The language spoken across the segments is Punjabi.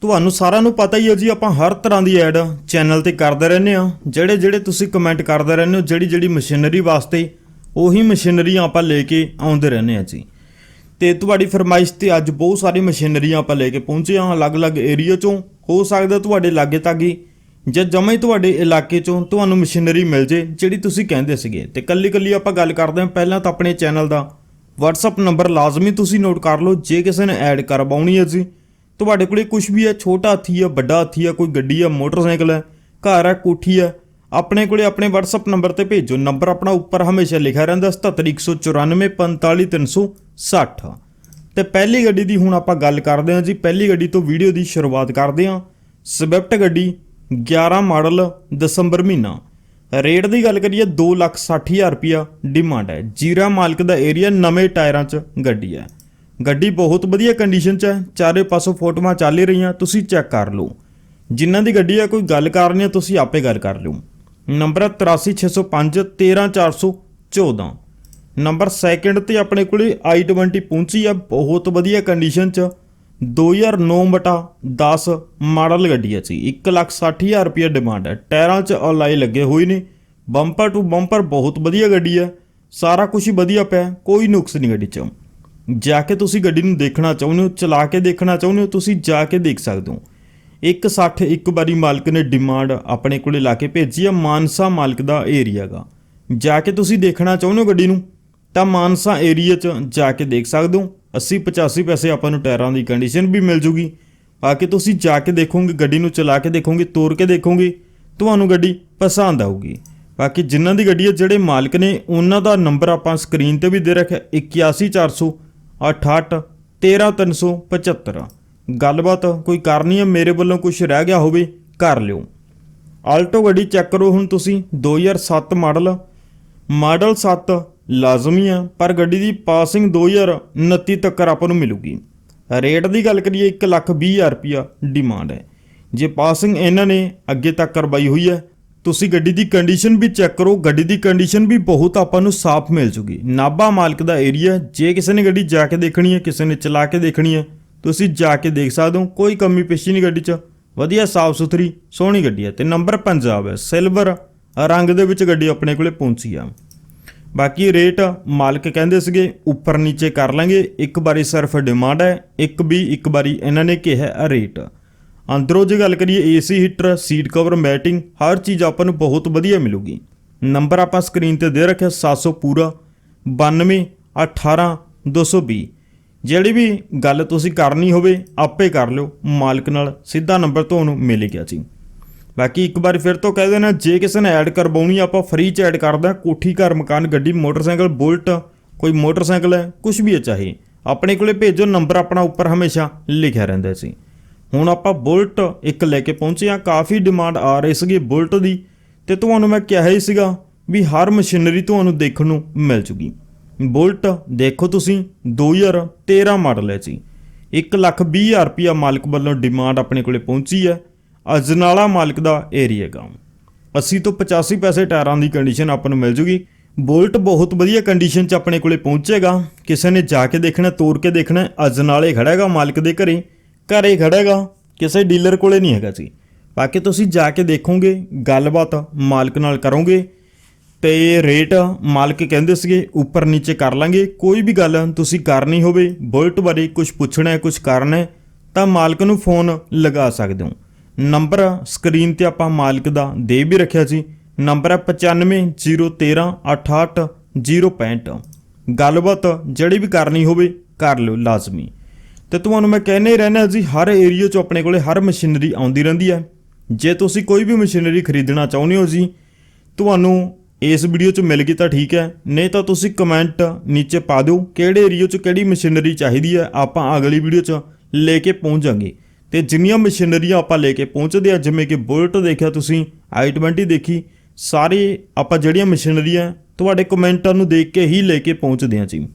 ਤੁਹਾਨੂੰ ਸਾਰਿਆਂ ਨੂੰ ਪਤਾ ਹੀ ਹੈ ਜੀ, ਆਪਾਂ ਹਰ ਤਰ੍ਹਾਂ ਦੀ ਐਡ ਚੈਨਲ ਤੇ ਕਰਦੇ ਰਹਿੰਦੇ ਆ ਜਿਹੜੇ ਜਿਹੜੇ ਤੁਸੀਂ ਕਮੈਂਟ ਕਰਦੇ ਰਹਿੰਦੇ ਹੋ, ਜਿਹੜੀ ਜਿਹੜੀ ਮਸ਼ੀਨਰੀ ਵਾਸਤੇ, ਉਹੀ ਮਸ਼ੀਨਰੀ ਆਪਾਂ ਲੈ ਕੇ ਆਉਂਦੇ ਰਹਿੰਦੇ ਆ ਜੀ। ਤੇ ਤੁਹਾਡੀ ਫਰਮਾਇਸ਼ ਤੇ ਅੱਜ ਬਹੁਤ ਸਾਰੀ ਮਸ਼ੀਨਰੀ ਆਪਾਂ ਲੈ ਕੇ ਪਹੁੰਚੇ ਹਾਂ, ਅਲੱਗ-ਅਲੱਗ ਏਰੀਆ ਚੋਂ। ਹੋ ਸਕਦਾ ਤੁਹਾਡੇ ਲਾਗੇ ਤਾਗੀ ਜਾਂ ਜਮਾਂ ਹੀ ਤੁਹਾਡੇ ਇਲਾਕੇ ਚੋਂ ਤੁਹਾਨੂੰ ਮਸ਼ੀਨਰੀ ਮਿਲ ਜੇ, ਜਿਹੜੀ ਤੁਸੀਂ ਕਹਿੰਦੇ ਸੀਗੇ। ਤੇ ਕੱਲੀ-ਕੱਲੀ ਆਪਾਂ ਗੱਲ ਕਰਦੇ ਹਾਂ, ਪਹਿਲਾਂ ਤਾਂ ਆਪਣੇ ਚੈਨਲ ਦਾ WhatsApp ਨੰਬਰ ਲਾਜ਼ਮੀ ਤੁਸੀਂ ਨੋਟ ਕਰ ਲਓ, ਜੇ ਕਿਸੇ ਨੇ ਐਡ ਕਰਵਾਉਣੀ ਹੈ ਜੀ। ਤੁਹਾਡੇ ਕੋਲੇ ਕੁਝ ਵੀ ਹੈ, ਛੋਟਾ ਹਾਥੀ ਹੈ, ਵੱਡਾ ਹਾਥੀ ਹੈ, ਕੋਈ ਗੱਡੀ ਹੈ, ਮੋਟਰਸਾਈਕਲ ਹੈ, ਘਰ ਹੈ, ਕੋਠੀ ਹੈ, ਆਪਣੇ ਕੋਲੇ ਆਪਣੇ WhatsApp ਨੰਬਰ ਤੇ ਭੇਜੋ। ਨੰਬਰ ਆਪਣਾ ਉੱਪਰ ਹਮੇਸ਼ਾ ਲਿਖਿਆ ਰਹਿੰਦਾ 7714945360 ਤੇ ਪਹਿਲੀ ਗੱਡੀ ਦੀ ਹੁਣ ਆਪਾਂ ਗੱਲ ਕਰਦੇ ਹਾਂ ਜੀ। ਪਹਿਲੀ ਗੱਡੀ ਤੋਂ ਵੀਡੀਓ ਦੀ ਸ਼ੁਰੂਆਤ ਕਰਦੇ ਹਾਂ। ਸਵਿਫਟ ਗੱਡੀ 11 ਮਾਡਲ, ਦਸੰਬਰ ਮਹੀਨਾ। ਰੇਟ ਦੀ ਗੱਲ ਕਰੀਏ 260000 ਰੁਪਿਆ ਡਿਮਾਂਡ ਹੈ। ਜੀਰਾ ਮਾਲਕ ਦਾ ਏਰੀਆ ਨਵੇਂ ਟਾਇਰਾਂ 'ਚ ਗੱਡੀ ਹੈ। ਗੱਡੀ ਬਹੁਤ ਵਧੀਆ ਕੰਡੀਸ਼ਨ 'ਚ ਹੈ। ਚਾਰੇ ਪਾਸੋਂ ਫੋਟੋਆਂ ਚੱਲ ਹੀ ਰਹੀਆਂ, ਤੁਸੀਂ ਚੈੱਕ ਕਰ ਲਓ। ਜਿਨ੍ਹਾਂ ਦੀ ਗੱਡੀ ਹੈ ਕੋਈ ਗੱਲ ਕਰਨੀ ਹੈ ਤੁਸੀਂ ਆਪੇ ਗੱਲ ਕਰ ਲਿਓ। ਨੰਬਰ ਹੈ 83605 13414 ਨੰਬਰ ਸੈਕਿੰਡ ਤੇ ਆਪਣੇ ਕੋਲੇ i20 ਪਹੁੰਚੀ ਆ, ਬਹੁਤ ਵਧੀਆ ਕੰਡੀਸ਼ਨ 'ਚ। 2009 ਬਟਾ 10 ਮਾਡਲ ਗੱਡੀ ਹੈ ਜੀ 160000 ਰੁਪਏ ਡਿਮਾਂਡ ਹੈ ਟਾਇਰਾਂ 'ਚ ਅਲਾਈ ਲੱਗੇ ਹੋਏ ਨੇ। ਬੰਪਰ ਟੂ ਬੰਪਰ ਬਹੁਤ ਵਧੀਆ ਗੱਡੀ ਹੈ ਸਾਰਾ ਕੁਝ ਹੀ ਵਧੀਆ ਪਿਆ, ਕੋਈ ਨੁਕਸ ਨਹੀਂ ਗੱਡੀ 'ਚ। ਜਾ ਕੇ ਤੁਸੀਂ ਗੱਡੀ ਨੂੰ ਦੇਖਣਾ ਚਾਹੁੰਦੇ ਹੋ, ਚਲਾ ਕੇ ਦੇਖਣਾ ਚਾਹੁੰਦੇ ਹੋ, ਤੁਸੀਂ ਜਾ ਕੇ ਦੇਖ ਸਕਦੇ ਹੋ। 160 ਇੱਕ ਵਾਰੀ ਮਾਲਕ ਨੇ ਡਿਮਾਂਡ ਆਪਣੇ ਕੋਲੇ ਲਾ ਕੇ ਭੇਜੀ ਆ, ਮਾਨਸਾ ਮਾਲਕ ਦਾ ਏਰੀਆ ਗਾ। ਜਾ ਕੇ ਤੁਸੀਂ ਦੇਖਣਾ ਚਾਹੁੰਦੇ ਹੋ ਗੱਡੀ ਨੂੰ, ਤਾਂ ਮਾਨਸਾ ਏਰੀਆ 'ਚ ਜਾ ਕੇ ਦੇਖ ਸਕਦੇ ਹੋ। 80 85 ਪੈਸੇ ਆਪਾਂ ਨੂੰ ਟਾਇਰਾਂ ਦੀ ਕੰਡੀਸ਼ਨ ਵੀ ਮਿਲ ਜੂਗੀ। ਬਾਕੀ ਤੁਸੀਂ ਜਾ ਕੇ ਦੇਖੋਗੇ, ਗੱਡੀ ਨੂੰ ਚਲਾ ਕੇ ਦੇਖੋਗੇ, ਤੋਰ ਕੇ ਦੇਖੋਗੇ, ਤੁਹਾਨੂੰ ਗੱਡੀ ਪਸੰਦ ਆਊਗੀ। ਬਾਕੀ ਜਿਨ੍ਹਾਂ ਦੀ ਗੱਡੀ ਹੈ ਜਿਹੜੇ ਮਾਲਕ ਨੇ, ਉਹਨਾਂ ਦਾ ਨੰਬਰ ਆਪਾਂ ਸਕਰੀਨ ਤੇ ਵੀ ਦੇ ਰੱਖਿਆ 81400 68 13375 ਗੱਲਬਾਤ ਕੋਈ ਕਰਨੀ ਹੈ ਮੇਰੇ ਵੱਲੋਂ ਕੁਝ ਰਹਿ ਗਿਆ ਹੋਵੇ, ਕਰ ਲਿਓ। ਆਲਟੋ ਗੱਡੀ ਚੈੱਕ ਕਰੋ ਹੁਣ ਤੁਸੀਂ 2007 ਮਾਡਲ। ਮਾਡਲ 7 ਲਾਜ਼ਮੀ ਆ, ਪਰ ਗੱਡੀ ਦੀ ਪਾਸਿੰਗ 2029 ਤੱਕ ਆਪਾਂ ਨੂੰ ਮਿਲੂਗੀ। ਰੇਟ ਦੀ ਗੱਲ ਕਰੀਏ 120000 ਰੁਪਿਆ ਡਿਮਾਂਡ ਹੈ। ਜੇ ਪਾਸਿੰਗ ਇਹਨਾਂ ਨੇ ਅੱਗੇ ਤੱਕ ਕਰਵਾਈ ਹੋਈ ਹੈ ਤੁਸੀਂ ਗੱਡੀ ਦੀ ਕੰਡੀਸ਼ਨ ਵੀ ਚੈੱਕ ਕਰੋ, ਗੱਡੀ ਦੀ ਕੰਡੀਸ਼ਨ ਵੀ ਬਹੁਤ ਆਪਾਂ ਨੂੰ ਸਾਫ਼ ਮਿਲ ਜੂਗੀ। ਨਾਭਾ ਮਾਲਕ ਦਾ ਏਰੀਆ ਜੇ ਕਿਸੇ ਨੇ ਗੱਡੀ ਜਾ ਕੇ ਦੇਖਣੀ ਹੈ, ਕਿਸੇ ਨੇ ਚਲਾ ਕੇ ਦੇਖਣੀ ਹੈ, ਤੁਸੀਂ ਜਾ ਕੇ ਦੇਖ ਸਕਦੇ ਹੋ, ਕੋਈ ਕਮੀ ਪੇਸ਼ੀ ਨਹੀਂ ਗੱਡੀ 'ਚ। ਵਧੀਆ ਸਾਫ਼ ਸੁਥਰੀ, ਸੋਹਣੀ ਗੱਡੀ ਹੈ ਤੇ ਨੰਬਰ ਪੰਜਾਬ ਹੈ ਸਿਲਵਰ ਰੰਗ ਦੇ ਵਿੱਚ ਗੱਡੀ ਆਪਣੇ ਕੋਲੇ ਪਹੁੰਚੀ ਆ। ਬਾਕੀ ਰੇਟ ਮਾਲਕ ਕਹਿੰਦੇ ਸੀਗੇ ਉੱਪਰ ਨੀਚੇ ਕਰ ਲਾਂਗੇ, ਇੱਕ ਵਾਰੀ ਸਿਰਫ ਡਿਮਾਂਡ ਹੈ, ਇੱਕ ਵੀ, ਇੱਕ ਵਾਰੀ ਇਹਨਾਂ ਨੇ ਕਿਹਾ ਰੇਟ ਅੰਦਰੋਂ ਜੇ ਗੱਲ ਕਰੀਏ AC heater, seat cover, matting, ਹਰ ਚੀਜ਼ ਆਪਾਂ ਨੂੰ ਬਹੁਤ ਵਧੀਆ ਮਿਲੂਗੀ। ਨੰਬਰ ਆਪਾਂ ਸਕਰੀਨ ਤੇ ਦੇ ਰੱਖਿਆ 700 ਪੂਰਾ 92 18 220 ਜਿਹੜੀ ਵੀ ਗੱਲ ਤੁਸੀਂ ਕਰਨੀ ਹੋਵੇ, ਆਪੇ ਕਰ ਲਿਓ, ਮਾਲਕ ਨਾਲ ਸਿੱਧਾ ਨੰਬਰ ਤੁਹਾਨੂੰ ਮਿਲ ਗਿਆ ਜੀ। ਬਾਕੀ ਇੱਕ ਵਾਰ ਫਿਰ ਤੋਂ ਕਹਿ ਦੇਣਾ ਜੇ ਕਿਸੇ ਨੇ ਐਡ ਕਰਵਾਉਣੀ ਆਪਾਂ ਫ੍ਰੀ ਚ ਐਡ ਕਰਦਾ, ਕੋਠੀ, ਘਰ, ਮਕਾਨ, ਗੱਡੀ, ਮੋਟਰਸਾਈਕਲ, ਬੁਲਟ, ਕੋਈ ਮੋਟਰਸਾਈਕਲ ਹੈ ਕੁਝ ਵੀ ਹੈ ਚਾਹੇ, ਆਪਣੇ ਕੋਲੇ ਭੇਜੋ, ਨੰਬਰ ਆਪਣਾ ਉੱਪਰ ਹਮੇਸ਼ਾ ਲਿਖਿਆ ਰਹਿੰਦਾ ਸੀ ਹੁਣ ਆਪਾਂ ਬੁਲਟ ਇੱਕ ਲੈ ਕੇ ਪਹੁੰਚੇ ਆ ਕਾਫੀ ਡਿਮਾਂਡ ਆ ਰਹੀ ਸੀਗੀ ਬੁਲਟ ਦੀ ਤੇ ਤੁਹਾਨੂੰ ਮੈਂ ਕਿਹਾ ਹੀ ਸੀਗਾ ਵੀ ਹਰ ਮਸ਼ੀਨਰੀ ਤੁਹਾਨੂੰ ਦੇਖਣ ਨੂੰ ਮਿਲ ਜੂਗੀ। ਬੁਲਟ ਦੇਖੋ ਤੁਸੀਂ 2013 ਮਾਡਲ ਹੈ ਜੀ। 120000 ਰੁਪਿਆ ਮਾਲਕ ਵੱਲੋਂ ਡਿਮਾਂਡ ਆਪਣੇ ਕੋਲੇ ਪਹੁੰਚੀ ਹੈ। ਅਜਨਾਲਾ ਮਾਲਕ ਦਾ ਏਰੀਆ ਗਾ 80 ਤੋਂ 85 ਪੈਸੇ ਟਾਇਰਾਂ ਦੀ ਕੰਡੀਸ਼ਨ ਆਪਾਂ ਨੂੰ ਮਿਲ ਜੂਗੀ। ਬੁਲਟ ਬਹੁਤ ਵਧੀਆ ਕੰਡੀਸ਼ਨ 'ਚ ਆਪਣੇ ਕੋਲੇ ਪਹੁੰਚੇਗਾ। ਕਿਸੇ ਨੇ ਜਾ ਕੇ ਦੇਖਣਾ ਤੋੜ ਕੇ ਦੇਖਣਾ, ਅਜਨਾਲੇ ਖੜਾ ਹੈਗਾ ਮਾਲਕ ਦੇ ਘਰੇ। ਘਰੇ ਖੜਾ ਹੈਗਾ ਕਿਸੇ ਡੀਲਰ ਕੋਲੇ ਨਹੀਂ ਹੈਗਾ ਜੀ ਬਾਕੀ ਤੁਸੀਂ ਜਾ ਕੇ ਦੇਖੋਗੇ, ਗੱਲਬਾਤ ਮਾਲਕ ਨਾਲ ਕਰੋਗੇ ਤੇ ਰੇਟ ਮਾਲਕ ਕਹਿੰਦੇ ਸੀਗੇ, ਉੱਪਰ ਨੀਚੇ ਕਰ ਲਾਂਗੇ। ਕੋਈ ਵੀ ਗੱਲ ਤੁਸੀਂ ਕਰਨੀ ਹੋਵੇ, ਬੁਲਟ ਬਾਰੇ ਕੁਝ ਪੁੱਛਣਾ ਹੈ ਕੁਝ ਕਰਨਾ ਹੈ, ਤਾਂ ਮਾਲਕ ਨੂੰ ਫੋਨ ਲਗਾ ਸਕਦੇ ਹੋ। ਨੰਬਰ ਸਕਰੀਨ ਤੇ ਆਪਾਂ ਮਾਲਕ ਦਾ ਦੇ ਵੀ ਰੱਖਿਆ ਸੀ। ਨੰਬਰ ਹੈ 9501388065 ਗੱਲਬਾਤ ਜਿਹੜੀ ਵੀ ਕਰਨੀ ਹੋਵੇ, ਕਰ ਲਿਓ ਲਾਜ਼ਮੀ। ਤੇ ਤੁਹਾਨੂੰ ਮੈਂ ਕਹਿੰਨੇ ਰਹਿਣਾ ਜੀ, ਹਰ ਏਰੀਆ 'ਚ ਆਪਣੇ ਕੋਲੇ ਹਰ ਮਸ਼ੀਨਰੀ ਆਉਂਦੀ ਰਹਿੰਦੀ ਹੈ। ਜੇ ਤੁਸੀਂ ਕੋਈ ਵੀ ਮਸ਼ੀਨਰੀ ਖਰੀਦਣਾ ਚਾਹੁੰਦੇ ਹੋ ਜੀ, ਤੁਹਾਨੂੰ ਇਸ ਵੀਡੀਓ 'ਚ ਮਿਲ ਗਈ ਤਾਂ ਠੀਕ ਹੈ, ਨਹੀਂ ਤਾਂ ਤੁਸੀਂ ਕਮੈਂਟ ਨੀਚੇ ਪਾ ਦਿਓ ਕਿਹੜੇ ਏਰੀਆ 'ਚ ਕਿਹੜੀ ਮਸ਼ੀਨਰੀ ਚਾਹੀਦੀ ਹੈ, ਆਪਾਂ ਅਗਲੀ ਵੀਡੀਓ 'ਚ ਲੈ ਕੇ ਪਹੁੰਚ ਜਾਾਂਗੇ ਤੇ ਜਿੰਨੀਆਂ ਮਸ਼ੀਨਰੀਆਂ ਆਪਾਂ ਲੈ ਕੇ ਪਹੁੰਚਦੇ ਆ ਜਿਵੇਂ ਕਿ ਬੁਲਟ ਦੇਖਿਆ ਤੁਸੀਂ i20 ਦੇਖੀ, ਸਾਰੇ ਆਪਾਂ ਜਿਹੜੀਆਂ ਮਸ਼ੀਨਰੀਆਂ, ਤੁਹਾਡੇ ਕਮੈਂਟਾਂ ਨੂੰ ਦੇਖ ਕੇ ਹੀ ਲੈ ਕੇ ਪਹੁੰਚਦੇ ਆ ਜੀ।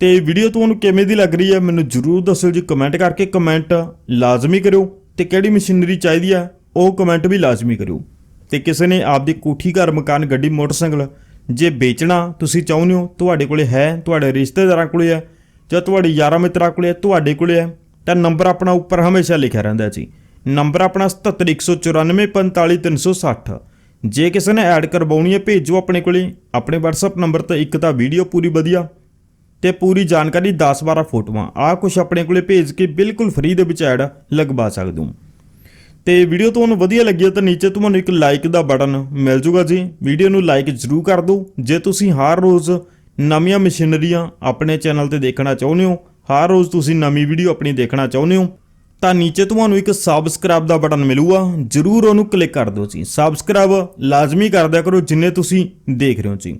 ਤੇ ਵੀਡੀਓ ਤੁਹਾਨੂੰ ਕਿਵੇਂ ਦੀ ਲੱਗ ਰਹੀ ਹੈ, ਮੈਨੂੰ ਜਰੂਰ ਦੱਸਿਓ ਜੀ। ਕਮੈਂਟ ਕਰਕੇ ਕਮੈਂਟ ਲਾਜ਼ਮੀ ਕਰਿਓ ਤੇ ਕਿਹੜੀ ਮਸ਼ੀਨਰੀ ਚਾਹੀਦੀ ਆ ਉਹ ਕਮੈਂਟ ਵੀ ਲਾਜ਼ਮੀ ਕਰਿਓ। ਤੇ ਕਿਸੇ ਨੇ ਆਪਦੀ ਕੋਠੀ, ਘਰ, ਮਕਾਨ, ਗੱਡੀ, ਮੋਟਰਸਾਈਕਲ ਜੇ ਵੇਚਣਾ ਤੁਸੀਂ ਚਾਹੁੰਦੇ ਹੋ, ਤੁਹਾਡੇ ਕੋਲੇ ਹੈ, ਤੁਹਾਡੇ ਰਿਸ਼ਤੇਦਾਰਾਂ ਕੋਲੇ ਹੈ ਜਾਂ ਤੁਹਾਡੇ ਯਾਰਾਂ ਮਿੱਤਰਾਂ ਕੋਲੇ ਹੈ, ਤੁਹਾਡੇ ਕੋਲੇ ਹੈ, ਤਾਂ ਨੰਬਰ ਆਪਣਾ ਉੱਪਰ ਹਮੇਸ਼ਾ ਲਿਖਿਆ ਰਹਿੰਦਾ ਜੀ। ਨੰਬਰ ਆਪਣਾ 7714945360 ਜੇ ਕਿਸੇ ਨੇ ਐਡ ਕਰਵਾਉਣੀ ਹੈ, ਭੇਜੋ ਆਪਣੇ ਕੋਲੇ। ਆਪਣੇ WhatsApp ਨੰਬਰ ਤੇ ਇੱਕ ਤਾਂ ਵੀਡੀਓ ਪੂਰੀ ਵਧੀਆ। ਤੇ ਪੂਰੀ ਜਾਣਕਾਰੀ 10-12 ਫੋਟੋਆਂ। ਆਹ ਕੁਝ ਆਪਣੇ ਕੋਲੇ ਭੇਜ ਕੇ ਬਿਲਕੁਲ ਫ੍ਰੀ ਦੇ ਵਿੱਚ ਐਡ ਲਗਵਾ ਸਕਦੇ। ਹੋ ਤੇ ਵੀਡੀਓ ਤੁਹਾਨੂੰ ਵਧੀਆ ਲੱਗੀ ਤਾਂ ਨੀਚੇ ਤੁਹਾਨੂੰ ਇੱਕ ਲਾਈਕ ਦਾ ਬਟਨ ਮਿਲ ਜੂਗਾ ਜੀ। ਵੀਡੀਓ ਨੂੰ ਲਾਈਕ ਜ਼ਰੂਰ ਕਰ ਦਿਓ। ਜੇ ਤੁਸੀਂ ਹਰ ਰੋਜ਼ ਨਵੀਆਂ ਮਸ਼ੀਨਰੀਆਂ ਆਪਣੇ ਚੈਨਲ ਤੇ ਦੇਖਣਾ ਚਾਹੁੰਦੇ ਹੋ, ਹਰ ਰੋਜ਼ ਤੁਸੀਂ ਨਵੀਂ ਵੀਡੀਓ ਆਪਣੀ ਦੇਖਣਾ ਚਾਹੁੰਦੇ ਹੋ, ਤਾਂ ਨੀਚੇ ਤੁਹਾਨੂੰ ਇੱਕ ਸਬਸਕ੍ਰਾਈਬ ਦਾ ਬਟਨ ਮਿਲੂਗਾ। ਜ਼ਰੂਰ ਉਹਨੂੰ ਕਲਿੱਕ ਕਰ ਦਿਓ ਜੀ। ਸਬਸਕ੍ਰਾਈਬ ਲਾਜ਼ਮੀ ਕਰ ਦਿਆ ਕਰੋ ਜਿੰਨੇ ਤੁਸੀਂ ਦੇਖ ਰਹੇ ਹੋ ਜੀ।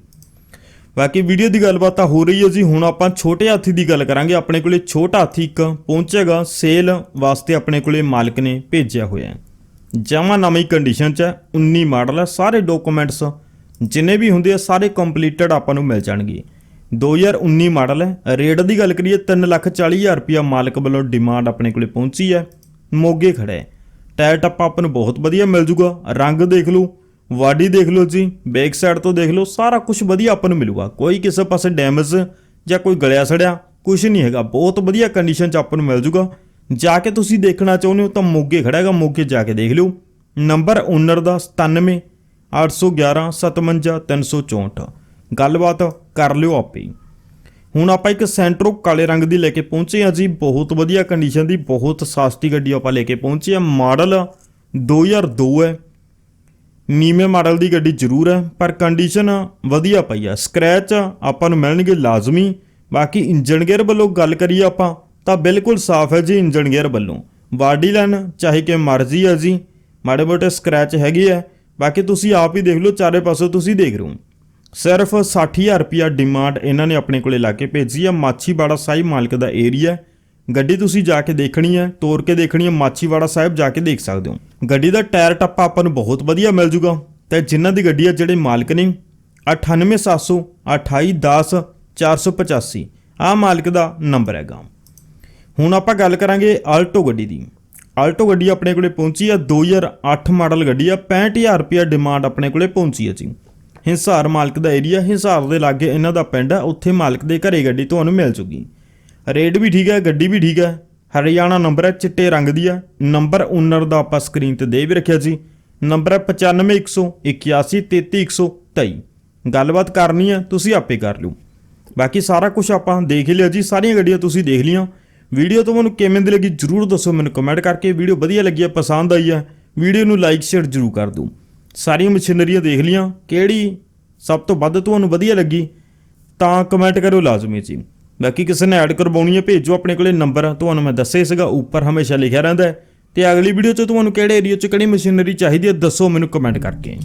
ਬਾਕੀ ਵੀਡੀਓ ਦੀ ਗੱਲਬਾਤ ਤਾਂ ਹੋ ਰਹੀ ਹੈ ਜੀ। ਹੁਣ ਆਪਾਂ ਛੋਟੇ ਹਾਥੀ ਦੀ ਗੱਲ ਕਰਾਂਗੇ। ਆਪਣੇ ਕੋਲੇ ਛੋਟਾ ਹਾਥੀ ਇੱਕ ਪਹੁੰਚੇਗਾ। ਸੇਲ ਵਾਸਤੇ ਆਪਣੇ ਕੋਲੇ ਮਾਲਕ ਨੇ ਭੇਜਿਆ ਹੋਇਆ ਹੈ। ਜਮਾ ਨਵੀਂ ਕੰਡੀਸ਼ਨ 'ਚ ਹੈ। 19 ਮਾਡਲ ਹੈ। ਸਾਰੇ ਡਾਕੂਮੈਂਟਸ ਜਿੰਨੇ ਵੀ ਹੁੰਦੇ ਆ, ਸਾਰੇ ਕੰਪਲੀਟਡ ਆਪਾਂ ਨੂੰ ਮਿਲ ਜਾਣਗੇ। 2019 ਮਾਡਲ ਹੈ। ਰੇਟ ਦੀ ਗੱਲ ਕਰੀਏ 340000 ਰੁਪਿਆ ਮਾਲਕ ਵੱਲੋਂ ਡਿਮਾਂਡ ਆਪਣੇ ਕੋਲੇ ਪਹੁੰਚੀ ਹੈ। ਮੋਗੇ ਖੜਾ ਹੈ। ਟਾਇਰ ਟੱਪਾ ਆਪਾਂ ਨੂੰ ਬਹੁਤ ਵਧੀਆ ਮਿਲ ਜੂਗਾ। ਰੰਗ ਦੇਖ ਲਓ। ਵਾਡੀ ਦੇਖ ਲਓ ਜੀ, ਬੈਕ ਸਾਈਡ ਤੋਂ ਦੇਖ ਲਓ, ਸਾਰਾ ਕੁਝ ਵਧੀਆ ਆਪਾਂ ਨੂੰ ਮਿਲੂਗਾ। ਕੋਈ ਕਿਸੇ ਪਾਸੇ ਡੈਮੇਜ ਜਾਂ ਕੋਈ ਗਲਿਆ ਸੜਿਆ ਕੁਝ ਨਹੀਂ ਹੈਗਾ। ਬਹੁਤ ਵਧੀਆ ਕੰਡੀਸ਼ਨ 'ਚ ਆਪਾਂ ਨੂੰ ਮਿਲ ਜੂਗਾ। ਜਾ ਕੇ ਤੁਸੀਂ ਦੇਖਣਾ ਚਾਹੁੰਦੇ ਹੋ ਤਾਂ ਮੋਗੇ ਖੜਾ ਹੈਗਾ, ਮੋਗੇ ਜਾ ਕੇ ਦੇਖ ਲਿਓ। ਨੰਬਰ ਓਨਰ ਦਾ 97 811 57 364 ਗੱਲਬਾਤ ਕਰ ਲਿਓ ਆਪੇ ਹੁਣ ਆਪਾਂ ਇੱਕ ਸੈਂਟਰੋ ਕਾਲੇ ਰੰਗ ਦੀ ਲੈ ਕੇ ਪਹੁੰਚੇ ਹਾਂ ਜੀ। ਬਹੁਤ ਵਧੀਆ ਕੰਡੀਸ਼ਨ ਦੀ, ਬਹੁਤ ਸਸਤੀ ਗੱਡੀ ਆਪਾਂ ਲੈ ਕੇ ਪਹੁੰਚੇ ਹਾਂ। ਮਾਡਲ 2002 ਹੈ। ਨੀਵੇਂ ਮਾਡਲ ਦੀ ਗੱਡੀ ਜ਼ਰੂਰ ਹੈ, ਪਰ ਕੰਡੀਸ਼ਨ ਵਧੀਆ ਪਈ ਆ। ਸਕ੍ਰੈਚ ਆਪਾਂ ਨੂੰ ਮਿਲਣਗੇ ਲਾਜ਼ਮੀ। ਬਾਕੀ ਇੰਜਨ ਗੇਅਰ ਵੱਲੋਂ ਗੱਲ ਕਰੀਏ ਆਪਾਂ, ਤਾਂ ਬਿਲਕੁਲ ਸਾਫ਼ ਹੈ ਜੀ ਇੰਜਨ ਗੇਅਰ ਵੱਲੋਂ। ਬਾਡੀ ਲਾਈਨ ਚਾਹੇ ਕਿ ਮਰਜ਼ੀ ਹੈ ਜੀ। ਮਾੜੇ ਮੋਟੇ ਸਕ੍ਰੈਚ ਹੈਗੇ ਆ। ਬਾਕੀ ਤੁਸੀਂ ਆਪ ਹੀ ਦੇਖ ਲਓ, ਚਾਰੇ ਪਾਸੋਂ ਤੁਸੀਂ ਦੇਖ ਰਹੇ ਹੋ ਸਿਰਫ 60000 ਰੁਪਿਆ ਡਿਮਾਂਡ ਇਹਨਾਂ ਨੇ ਆਪਣੇ ਕੋਲੇ ਲਾ ਕੇ ਭੇਜੀ ਆ। ਮਾਛੀਵਾੜਾ ਸਾਹਿਬ ਮਾਲਕ ਦਾ ਏਰੀਆ ਗੱਡੀ ਤੁਸੀਂ ਜਾ ਕੇ ਦੇਖਣੀ ਹੈ, ਤੋਰ ਕੇ ਦੇਖਣੀ ਹੈ, ਮਾਛੀਵਾੜਾ ਸਾਹਿਬ ਜਾ ਕੇ ਦੇਖ ਸਕਦੇ ਹੋ। ਗੱਡੀ ਦਾ ਟਾਇਰ ਟੱਪਾ ਆਪਾਂ ਨੂੰ ਬਹੁਤ ਵਧੀਆ ਮਿਲ ਜੂਗਾ। ਤੇ ਜਿਨ੍ਹਾਂ ਦੀ ਗੱਡੀ ਆ ਜਿਹੜੇ ਮਾਲਕ ਨੇ 98700 2810 485 ਆਹ ਮਾਲਕ ਦਾ ਨੰਬਰ ਹੈਗਾ। ਹੁਣ ਆਪਾਂ ਗੱਲ ਕਰਾਂਗੇ ਆਲਟੋ ਗੱਡੀ ਦੀ। ਆਲਟੋ ਗੱਡੀ ਆਪਣੇ ਕੋਲੇ ਪਹੁੰਚੀ ਆ 2008 ਮਾਡਲ ਗੱਡੀ ਆ 65000 ਰੁਪਿਆ ਡਿਮਾਂਡ ਆਪਣੇ ਕੋਲੇ ਪਹੁੰਚੀ ਆ ਜੀ। ਹਿੰਸਾਰ ਮਾਲਕ ਦਾ ਏਰੀਆ ਹਿੰਸਾਰ ਦੇ ਲਾਗੇ ਇਹਨਾਂ ਦਾ ਪਿੰਡ ਆ ਉੱਥੇ ਮਾਲਕ ਦੇ ਘਰੇ ਗੱਡੀ ਤੁਹਾਨੂੰ ਮਿਲ ਜੂਗੀ। ਰੇਟ ਵੀ ਠੀਕ ਹੈ, ਗੱਡੀ ਵੀ ਠੀਕ ਹੈ। ਹਰਿਆਣਾ ਨੰਬਰ ਹੈ, ਚਿੱਟੇ ਰੰਗ ਦੀ ਹੈ। ਨੰਬਰ ਓਨਰ ਦਾ ਆਪਾਂ ਸਕਰੀਨ ਤੇ ਦੇ ਵੀ ਰੱਖਿਆ ਸੀ। ਨੰਬਰ ਹੈ 9518133123 ਗੱਲਬਾਤ ਕਰਨੀ ਹੈ, ਤੁਸੀਂ ਆਪੇ ਕਰ ਲਿਓ। ਬਾਕੀ ਸਾਰਾ ਕੁਝ ਆਪਾਂ ਦੇਖ ਲਿਆ ਜੀ, ਸਾਰੀਆਂ ਗੱਡੀਆਂ ਤੁਸੀਂ ਦੇਖ ਲਈਆਂ। ਵੀਡੀਓ ਤੁਹਾਨੂੰ ਕਿਵੇਂ ਦੀ ਲੱਗੀ ਜਰੂਰ ਦੱਸੋ, ਮੈਨੂੰ ਕਮੈਂਟ ਕਰਕੇ। ਵੀਡੀਓ ਵਧੀਆ ਲੱਗੀ ਹੈ, ਪਸੰਦ ਆਈ ਹੈ, ਵੀਡੀਓ ਨੂੰ ਲਾਈਕ ਸ਼ੇਅਰ ਜਰੂਰ ਕਰ ਦਿਓ। ਸਾਰੀਆਂ ਮਸ਼ੀਨਰੀਆਂ ਦੇਖ ਲਈਆਂ, ਕਿਹੜੀ ਸਭ ਤੋਂ ਵੱਧ ਤੁਹਾਨੂੰ ਵਧੀਆ ਲੱਗੀ, ਤਾਂ ਕਮੈਂਟ ਕਰੋ ਲਾਜ਼ਮੀ ਜੀ। ਬਾਕੀ ਕਿਸੇ ਨੇ ਐਡ ਕਰਵਾਉਣੀ ਹੈ, ਭੇਜੋ ਆਪਣੇ ਕੋਲੇ ਨੰਬਰ ਤੁਹਾਨੂੰ ਮੈਂ ਦੱਸਿਆ ਸੀਗਾ, ਉੱਪਰ ਹਮੇਸ਼ਾ ਲਿਖਿਆ ਰਹਿੰਦਾ ਹੈ। ਤੇ ਅਗਲੀ ਵੀਡੀਓ 'ਚ ਤੁਹਾਨੂੰ ਕਿਹੜੇ ਏਰੀਆ 'ਚ ਕਿਹੜੀ ਮਸ਼ੀਨਰੀ ਚਾਹੀਦੀ ਹੈ, ਦੱਸੋ ਮੈਨੂੰ ਕਮੈਂਟ ਕਰਕੇ।